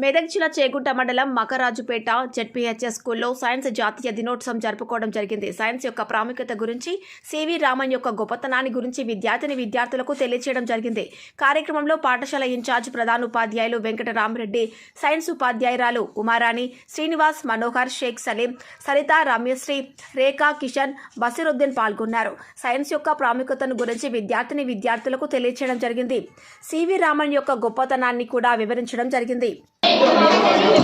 మెదక్ జిల్లా చేగుంట మండలం మకరాజుపేట జెడ్పీహెచ్ఎస్ స్కూల్లో సైన్స్ జాతీయ దినోత్సవం జరుపుకోవడం జరిగింది. సైన్స్ యొక్క ప్రాముఖ్యత గురించి సివి రామన్ యొక్క గొప్పతనాన్ని గురించి విద్యార్థిని విద్యార్థులకు తెలియజేయడం జరిగింది. కార్యక్రమంలో పాఠశాల ఇన్ఛార్జ్ ప్రధానోపాధ్యాయులు వెంకటరామరెడ్డి సైన్స్ ఉపాధ్యాయురాలు ఉమారాణి శ్రీనివాస్ మనోహర్ షేక్ సలీం సరిత రమ్యశ్రీ రేఖా కిషన్ బసిరుద్దీన్ పాల్గొన్నారు. సైన్స్ యొక్క ప్రాముఖ్యతను గురించి విద్యార్థిని విద్యార్థులకు తెలియజేయడం జరిగింది. సివి రామన్ యొక్క గొప్పతనాన్ని కూడా వివరించడం జరిగింది. Gracias.